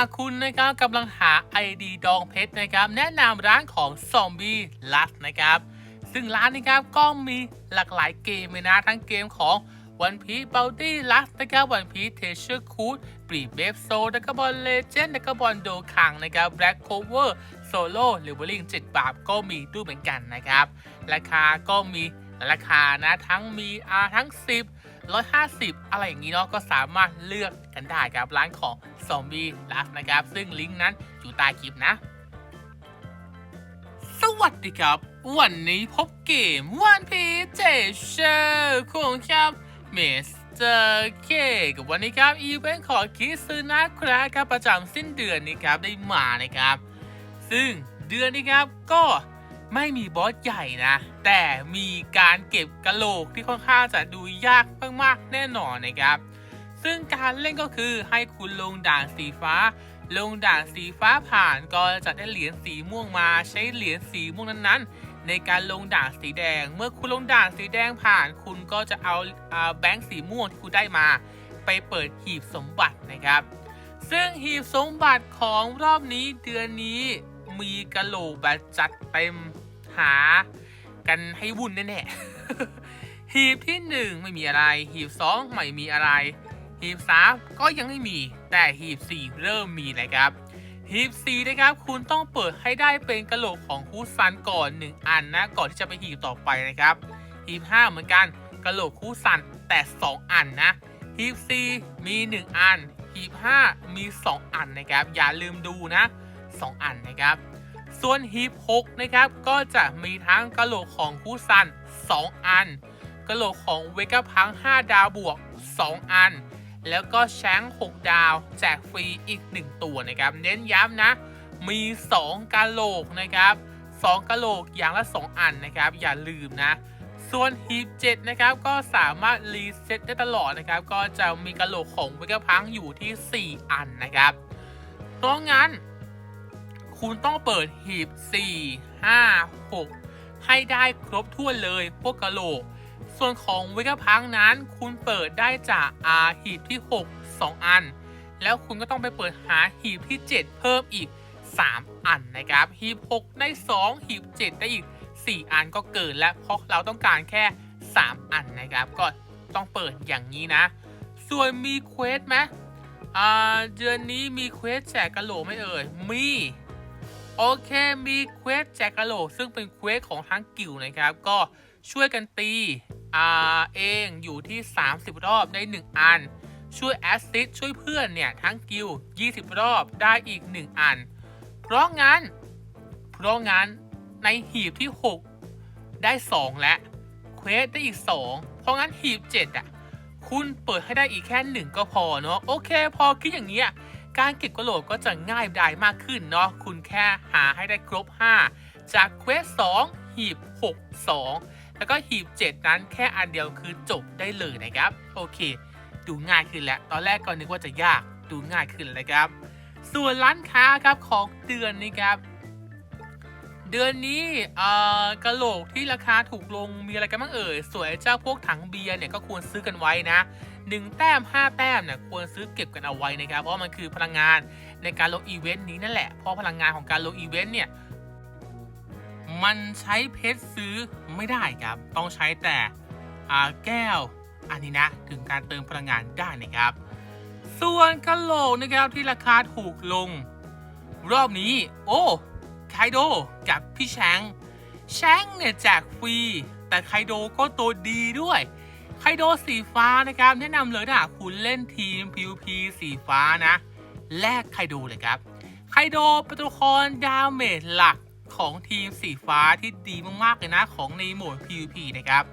ากคุณนะครับกำลังหา ID ดองเพชรนะครับ แนะนำร้านของซอมบี้ลัสนะครับ ซึ่งร้านนะครับก็มีหลากหลายเกมเลยนะทั้งเกมของ One Piece Bounty Lust นะครับ One Piece Treasure Cruise ปรีเบฟโซดักบอลเลเจนด์ดักบอลโดคังนะครับ Black Cover Solo หรือ b o l l i n g 7บาทก็มีด้วยเหมือนกันนะครับ ราคาก็มีราคานะทั้งมีอาทั้ง 10 150 อะไรอย่างนี้เนาะก็สามารถเลือกกันได้ครับร้านของ Zombie Lust นะครับ ซึ่งลิงก์นั้นอยู่ใต้คลิปนะ สวัสดีครับ วันนี้พบเกม One Piece เจเชอร์ของครับเมสเตอร์เคกับวันนี้ครับ อีเวนต์ของคิซึนะครับครับประจำสิ้นเดือนนี้ครับได้มานะครับ ซึ่งเดือนนี้ครับก็ ไม่มีบอสใหญ่นะ แต่มีการเก็บกระโหลกที่ค่อนข้างจะดูยากมากๆแน่นอนนะครับ ซึ่งการเล่นก็คือให้คุณลงด่านสีฟ้า ลงด่านสีฟ้าผ่านก็จะได้เหรียญสีม่วงมาใช้เหรียญสีม่วงนั้นๆ ในการลงด่านสีแดง เมื่อคุณลงด่านสีแดงผ่าน คุณก็จะเอาแบงค์สีม่วงที่คุณได้มา ไปเปิดหีบสมบัตินะครับ ซึ่งหีบสมบัติของรอบนี้เดือนนี้ มีกะโหลกแบบจัดเต็มหากันให้วุ่นแน่ๆ หีบที่1ไม่มีอะไร หีบ2ไม่มีอะไร หีบ3ก็ยังไม่มี แต่หีบ4เริ่มมีนะครับ หีบ4นะครับ คุณต้องเปิดให้ได้เป็นกะโหลกของคูซันก่อน1อันนะ ก่อนที่จะไปหีบต่อไปนะครับ หีบ5เหมือนกันกะโหลกคูซันแต่2อันนะหีบ4มี1อันหีบ5มี2อันนะครับ อย่าลืมดูนะ2อันนะครับ ส่วนหีบ6นะครับ ก็จะมีทั้งกะโหลกของคูซัน 2 อัน กะโหลกของเวกาพัง 5 ดาวบวก 2 อัน แล้วก็แชง6 ดาว แจกฟรีอีก 1 ตัวนะครับ เน้นย้ำนะ มี 2กะโหลกนะครับ 2กะโหลกอย่างละ 2 อันนะครับ อย่าลืมนะ ส่วนฮีบ7นะครับ ก็สามารถรีเซ็ตได้ตลอดนะครับ ก็จะมีกะโหลกของเวกาพังอยู่ที่ 4 อันนะครับเพราะงั้น คุณต้องเปิดหีบ 4 5 6 ให้ได้ครบถ้วนเลยพวกกะโหลก ส่วนของเวกาพังนั้นคุณเปิดได้จากอาหีบที่ 6 2 อัน แล้วคุณก็ต้องไปเปิดหาหีบที่ 7 เพิ่มอีก 3 อันนะครับ หีบ 6 ได้ 2 หีบ 7 ได้อีก 4 อันก็เกินแล้วเพราะเราต้องการแค่ 3 อันนะครับ ก็ต้องเปิดอย่างนี้นะ ส่วนมีเควสไหมอ่าเดือนนี้มีเควสแจกกะโหลไม่เอ่ย มี โอเคมีเควสแจกกะโหลกซึ่งเป็นเควสของทั้งกิลนะครับ ก็ช่วยกันตีอ่าเองอยู่ที่ 30 รอบได้ 1 อัน ช่วยแอสซิสช่วยเพื่อนเนี่ย ทั้งกิลด์20 รอบได้อีก 1 อัน เพราะงั้น เพราะงั้นในหีบที่ 6 ได้ 2 และเควสได้อีก 2 เพราะงั้นหีบ 7 อะ คุณเปิดให้ได้อีกแค่ 1 ก็พอเนาะโอเค พอคิดอย่างเงี้ย การเก็บกระโหลกก็จะง่ายดายมากขึ้นเนาะคุณแค่หาให้ได้ครบ 5 จากเควส2หีบ 6 2 แล้วก็หีบ 7 นั้นแค่อันเดียวคือจบได้เลยนะครับ โอเค ดูง่ายขึ้นแล้วตอนแรกก็นึกว่าจะยากดูง่ายขึ้นเลยครับ ส่วนร้านค้าครับของเดือนนี้ครับเดือนนี้กระโหลกที่ราคาถูกลงมีอะไรกันบ้างเอ่ย สวยเจ้าพวกถังเบียร์เนี่ยก็ควรซื้อกันไว้นะ 1 แต้ม 5 แต้มเนี่ยควรซื้อเก็บกันเอาไว้นะครับ เพราะมันคือพลังงานในการลงอีเวนต์นี้นั่นแหละ เพราะพลังงานของการลงอีเวนต์เนี่ยมันใช้เพชรซื้อไม่ได้ครับ ต้องใช้แต่แก้วอันนี้นะถึงการเติมพลังงานได้นะครับ ส่วนกะโหลกนะครับที่ราคาถูกลง รอบนี้ โอ้ไคโดกับพี่แชงแชงเนี่ยแจกฟรี แต่ไคโดก็ตัวดีด้วย ไคโดสีฟ้านะครับ แนะนำเลยถ้าหากคุณเล่นทีม PVP สีฟ้านะ แลกไคโดเลยครับ ไคโดเป็นตัวละครดาเมจหลักของทีมสีฟ้าที่ดีมากๆเลยนะของในโหมด PVP นะครับ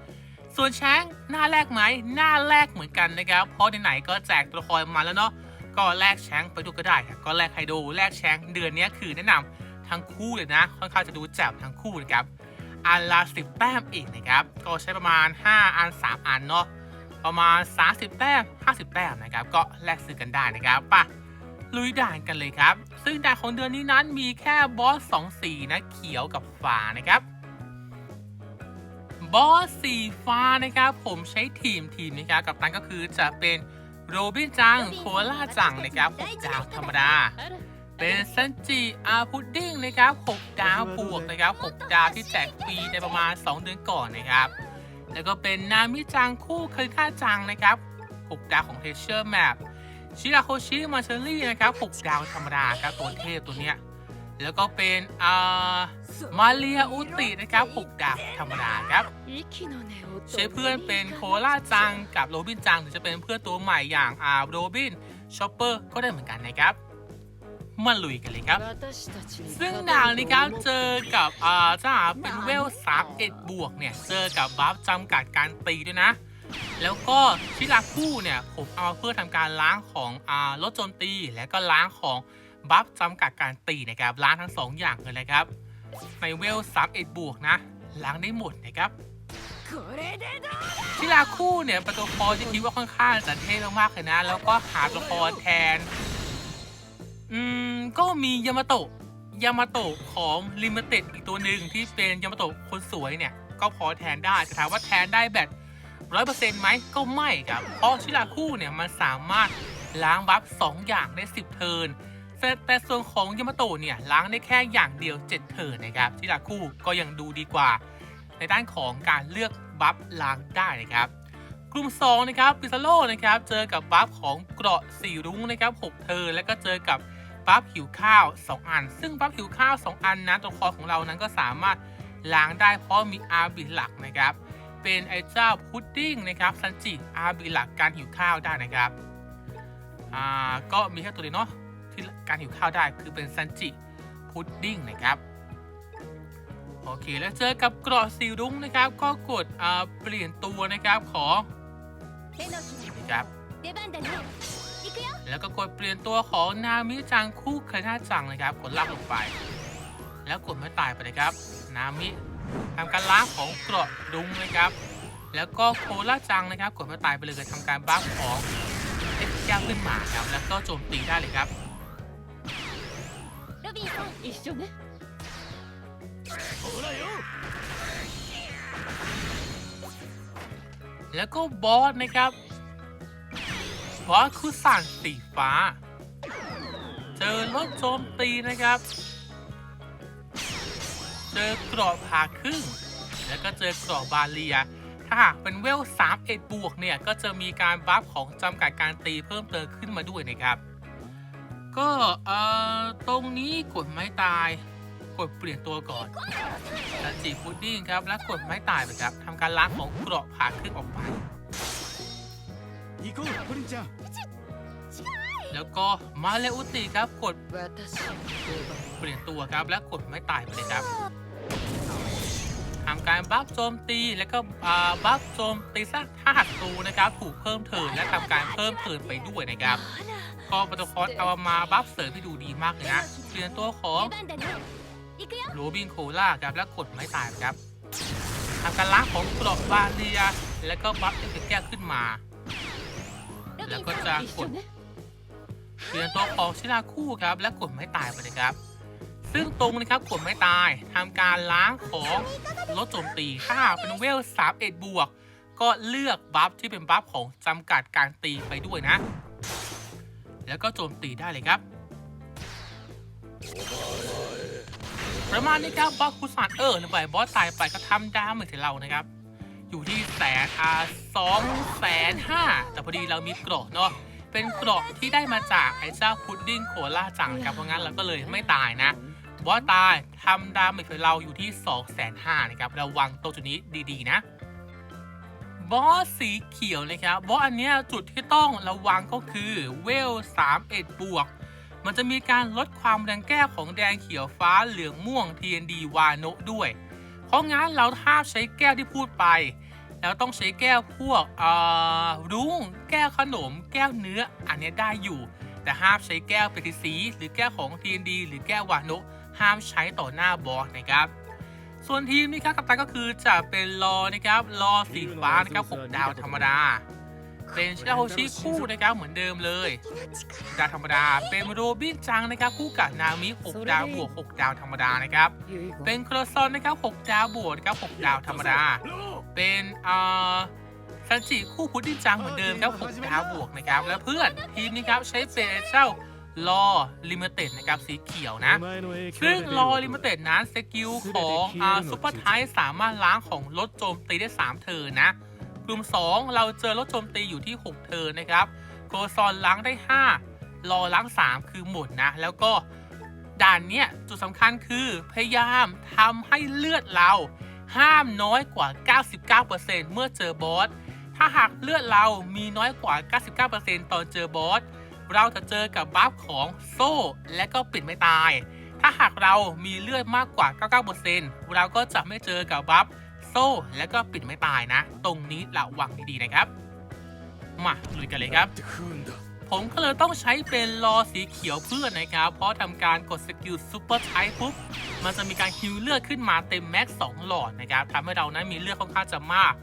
ส่วนแชงหน้าแรกไหมหน้าแรกเหมือนกันนะครับ เพราะไหนๆก็แจกตัวละครมาแล้วเนาะก็แลกแชงไปดูก็ได้ครับก็แลกไคโดแลกแชงเดือนนี้คือแนะนำทั้งคู่เลยนะ ค่อนข้างจะดูแจ่มทั้งคู่นะครับ อันละ 10 แต้มเองนะครับ ก็ใช้ประมาณ 5 อัน 3 อันเนาะ ประมาณ 30 แต้ม 50 แต้มนะครับ ก็แลกซื้อกันได้นะครับไป่ะลุยด่านกันเลยครับ ซึ่งด่านของเดือนนี้นั้นมีแค่บอส2สีนะเขียวกับฟ้านะครับ บอสสีฟ้านะครับ ผมใช้ทีมทีมนะครับ กับตันก็คือจะเป็นโรบินจัง โคล่าจังนะครับดาวธรรมดา เป็นซันจิอาพุดดิ้งนะครับ 6 ดาวบวกนะครับ 6 ดาวที่แจกฟรีในประมาณ 2 เดือนก่อนนะครับ แล้วก็เป็นนามิจังคู่เคยค่าจังนะครับ 6 ดาวของเทเชอร์แมปชิราโคชิมาเชอรี่นะครับ 6 ดาวธรรมดาครับตัวเทพตัวเนี้ย แล้วก็เป็นอ่ามาเรียอุตินะครับ 6 ดาวธรรมดาครับใช้เพื่อนเป็นโคล่าจังกับโรบินจังหรือจะเป็นเพื่อนตัวใหม่อย่างอ่าโรบินชอปเปอร์ก็ได้เหมือนกันนะครับ มาลุยกันเลยครับ ซึ่งดาวนี้ครับเจอกับอ่าจ้าเป็นเวลสามเอ็ดบวกเนี่ย เจอกับบัฟจำกัดการตีด้วยนะ แล้วก็ชิราคู่เนี่ย ผมเอามาเพื่อทำการล้างของอ่าลดโจมตีและก็ล้างของบัฟจำกัดการตีนะครับ ล้างทั้งสองอย่างเลยนะครับ ในเวลสามเอ็ดบวกนะ ล้างได้หมดนะครับชิราคู่เนี่ยเป็นตัวละครที่คิดว่าค่อนข้างจะเท่มากๆเลยนะ แล้วก็หาตัวละครแทน อืม ก็มียามาโตะ ยามาโตะของลิมิเต็ดอีกตัวหนึ่งที่เป็นยามาโตะคนสวยเนี่ย ก็พอแทนได้แต่ถามว่าแทนได้แบบร้อยเปอร์เซ็นต์ไหมก็ไม่ครับ เพราะชิราคู่เนี่ยมันสามารถล้างบัฟสองอย่างได้สิบเทิร์นแต่แต่ส่วนของยามาโตะเนี่ยล้างได้แค่อย่างเดียวเจ็ดเทิร์นนะครับชิราคู่ก็ยังดูดีกว่า ในด้านของการเลือกบัฟล้างได้นะครับกลุ่ม2นะครับปิซาโลนะครับเจอกับบัฟของเกราะสีรุ้งนะครับ6เทิร์นแล้วก็เจอกับ บัฟหิวข้าว 2 อัน ซึ่งบัฟหิวข้าว 2 อันนะตัวครของเรานั้นก็สามารถล้างได้เพราะมีอาบิหลักนะครับ เป็นไอเจ้าพุดดิ้งนะครับซันจิอาบิหลักการหิวข้าวได้นะครับอ่าก็มีแค่ตัวเดียวเนาะที่การหิวข้าวได้คือเป็นซันจิพุดดิ้งนะครับโอเคแล้วเจอกับเกราะสีรุ้งนะครับ ก็กดเปลี่ยนตัวนะครับของนะครับ แล้วก็กดเปลี่ยนตัวของนามิจังคู่คยนาจังนะครับ กดลากลงไป แล้วกดไม่ตายไปเลยครับ นามิทำการล้างของเกราะดุงนะครับ แล้วก็โคล่าจังนะครับ กดไม่ตายไปเลยทำการบัฟของเอ็กซ์ย่าขึ้นมาครับ แล้วก็โจมตีได้เลยครับแล้วก็บอสนะครับ บอสคือสั่นสีฟ้า เจอรถโจมตีนะครับ เจอกราะผ่าครึ่ง แล้วก็เจอกราะบาเลีย ถ้าหากเป็นเวล3เอ็ดบวกเนี่ย ก็จะมีการบัฟของจำกัดการตีเพิ่มเติมขึ้นมาด้วยนะครับ ก็เอ่อตรงนี้กดไม้ตายกดเปลี่ยนตัวก่อนแล้วจีพุดดิ้งครับ แล้วกดไม้ตายไปครับทำการล้างของเกราะผ่าครึ่งออกไป 行こうプリンちゃん แล้วก็มาเลอุติครับ กด 私の出番 เปลี่ยนตัวครับ แล้วกดไม้ตายไปเลยครับทำการบัฟโจมตีแล้วก็อ่าบัฟโจมตีซะถ้าหักตูนะครับ ถูกเพิ่มเทิร์นและทำการเพิ่มเทิร์นไปด้วยนะครับ ก็ปตคอสเอามาบัฟเสริมที่ดูดีมากเลยนะ เปลี่ยนตัวของ 出番だね行くよ โรบินโคล่าครับ แล้วกดไม้ตายครับทำการล้างของกรอบบาเรีย แล้วก็บัฟเอฟเฟกต์แก้วขึ้นมา ロビン แล้วก็จะกดเปลี่ยนตัวของชิราคู่ครับ และกดไม่ตายไปเลยครับ ซึ่งตรงนะครับกดไม่ตายทำการล้างของลดโจมตีค่าเป็นเวลสามเอ็ดบวก ก็เลือกบัฟที่เป็นบัฟของจำกัดการตีไปด้วยนะ แล้วก็โจมตีได้เลยครับประมาณนี้ครับบอสคุซานเออร์หรือไบบอสตายไปก็ทำดาเมจถึงเรานะครับ อยู่ที่ แสนอ่าสองแสนห้าแต่พอดีเรามีเกราะเนาะเป็นเกราะที่ได้มาจากไอ้เจ้าพุดดิ้งโคล่าจังครับเพราะงั้นเราก็เลยไม่ตายนะบอสตายทำดาเมจให้เราอยู่ที่2 5 0 0 0นะครับระวังตัวจุดนี้ดีๆนะบอสสีเขียวนะครับบอสอันเนี้ยจุดที่ต้องระวังก็คือเวล3 1บวก มันจะมีการลดความแรงแก้วของแดงเขียวฟ้าเหลืองม่วง TND วาโนด้วย เพราะงั้นเราห้ามใช้แก้วที่พูดไป แล้วต้องใช้แก้วพวกเอ่อรุ้งแก้วขนม แก้วเนื้ออันนี้ได้อยู่ แต่ห้ามใช้แก้วเปติสีหรือแก้วของ TND หรือแก้ววาโนะห้ามใช้ต่อหน้าบอสนะครับส่วนทีมนี้ครับกัปตันก็คือจะเป็นรอนะครับรอสีฟ้านะครับ6ดาวธรรมดา เป็นชิราโฮชิคู่นะครับเหมือนเดิมเลยดาวธรรมดา เป็นโรบินจังนะครับคู่กับนามิ6ดาวบวก6ดาวธรรมดานะครับเป็นโครซอนนะครับ6ดาวบวกนะครับ6ดาวธรรมดา เป็นอ่าซันจิคู่พุดดิ้งจังเหมือนเดิมครับผมนะครับบวกนะครับ แล้วเพื่อนทีมนี้ครับใช้เซเช่าลอลิมิเต็ดนะครับสีเขียวนะ ซึ่งลอลิมิเต็ดนั้นสกิลของอาซูเปอร์ไทส์สามารถล้างของรถโจมตีได้ 3 เทินนะ กลุ่ม 2 เราเจอรถโจมตีอยู่ที่ 6 เทินนะครับ โกซอนล้างได้ 5 ลอล้าง 3 คือหมดนะ แล้วก็ด่านเนี้ยจุดสำคัญคือพยายามทำให้เลือดเรา ห้ามน้อยกว่า 99%เมื่อเจอบอส ถ้าหากเลือดเรามีน้อยกว่า 99%ตอนเจอบอส เราจะเจอกับบัฟของโซ่ และก็ปิดไม่ตาย ถ้าหากเรามีเลือดมากกว่า 99%เราก็จะไม่เจอกับบัฟโซ่ และก็ปิดไม่ตายนะ ตรงนี้เราะวังดีๆนะครับ มาลุยกันเลยครับ ผมก็เลยต้องใช้เป็นรอสีเขียวเพื่อนนะครับ เพราะทำการกดสกิลซูเปอร์ไทป์ปุ๊บ มันจะมีการฮิวเลือดขึ้นมาเต็มแม็กซ์สองหลอดนะครับทำให้เรานั้นมีเลือดค่อนข้างจะมาก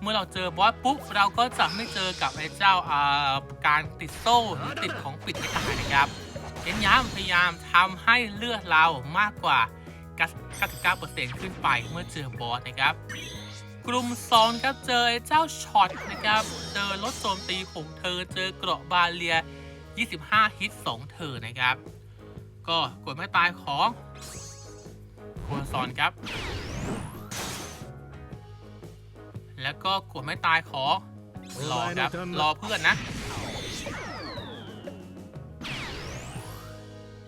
เมื่อเราเจอบอสปุ๊บ เราก็จะไม่เจอกับไอ้เจ้าอ่าการติดโซ่หรือติดของปิดไม่ตายนะครับเน้นย้ำพยายามทำให้เลือดเรามากกว่า 99%ขึ้นไปเมื่อเจอบอสนะครับ กลุ่ม2ครับเจอเจ้าช็อตนะครับเจอลดโจมตีของเธอเจอเกราะบาเลีย 25 ฮิต 2 เธอนะครับ ก็กดไม่ตายของโคนซอนครับ แล้วก็กดไม่ตายของรอครับรอเพื่อนนะ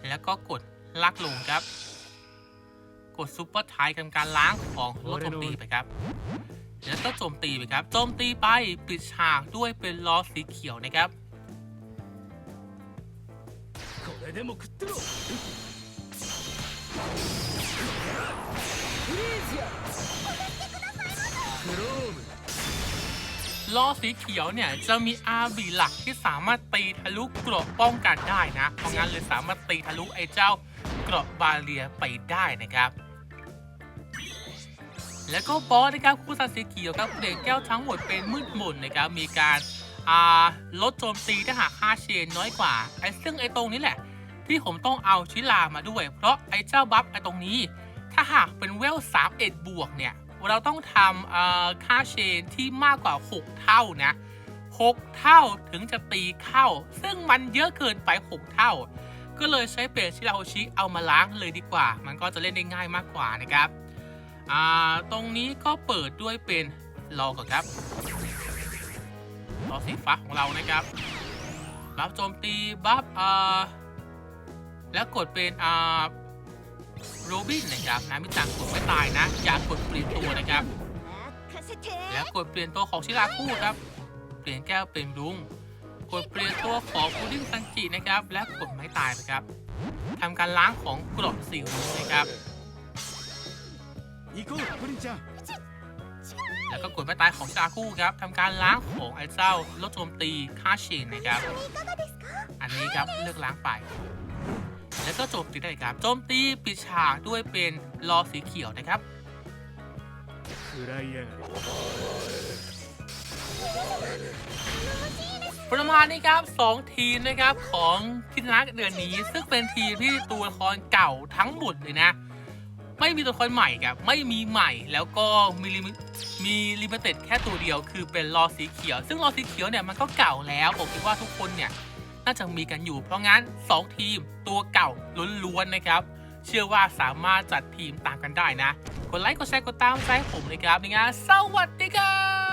แล้วก็กดลากลงครับ กดซุปเปอร์ไทยทำการล้างของรถโจมตีไปครับแล้วก็โจมตีไปครับโจมตีไปปิดฉากด้วยเป็นล้อสีเขียวนะครับล้อสีเขียวเนี่ยจะมีอาบีหลักที่สามารถตีทะลุเกราะป้องกันได้นะ เพราะงั้นเลยสามารถตีทะลุไอ้เจ้าเกราะบาเลียไปได้นะครับ แล้วก็บอสนะครับคู่สัตว์สีเขียวครับเปลี่ยนแก้วทั้งหมดเป็นมืดมนนะครับมีการาลดโจมตีถ้าหากค่าเชนน้อยกว่าไอ้ซึ่งไอ้ตรงนี้แหละ ที่ผมต้องเอาชิลามาด้วย เพราะไอ้เจ้าบัฟไอ้ตรงนี้ ถ้าหากเป็นเวล3เอ็ดบวกเนี่ยเราต้องทำค่าเชนที่มากกว่า 6 เท่านะ 6 เท่าถึงจะตีเข้า ซึ่งมันเยอะเกินไป 6 เท่า ก็เลยใช้เปรตชิราโอชิเอามาล้างเลยดีกว่า มันก็จะเล่นได้ง่ายมากกว่านะครับ อ่าตรงนี้ก็เปิดด้วยเป็นรอก่อนครับรอสีฟ้าของเรานะครับบัฟโจมตีบัฟอ่าแล้วกดเป็นอ่าโรบินนะครับนะมิจังกดไม่ตายนะ อย่ากดเปลี่ยนตัวนะครับ แล้วกดเปลี่ยนตัวของชิราคู่ครับ เปลี่ยนแก้วเป็นลุงกดเปลี่ยนตัวของพุดิ้งซังจีนะครับ และกดไม่ตายนะครับทำการล้างของกรดบสิวนะครับ 行こうプリンちゃん แล้วก็กดไม้ตายของชิราคู่ครับทำการล้างของไอ้เจ้าลดโจมตีค่าเชนนะครับ อันนี้ครับเลือกล้างไป แล้วก็โจมตีได้ครับ โจมตีปิดฉากด้วยเป็นลอสีเขียวนะครับ 食らいやがれ ประมาณนี้ครับสองทีมนะครับของคิดนักเดือนนี้ ซึ่งเป็นทีมที่ตัวละครเก่าทั้งหมดเลยนะ ไม่มีตัวละครใหม่ครับไม่มีใหม่แล้วก็มีมีลิมิเต็ดแค่ตัวเดียว คือเป็นลอสีเขียว ซึ่งลอสีเขียวเนี่ยมันก็เก่าแล้วผมคิดว่าทุกคนเนี่ยน่าจะมีกันอยู่ เพราะงั้น 2 ทีมตัวเก่าล้วนๆนะครับ เชื่อว่าสามารถจัดทีมตามกันได้นะ กดไลค์กดแชร์กดตามใจผมนะครับในงานสวัสดีครับ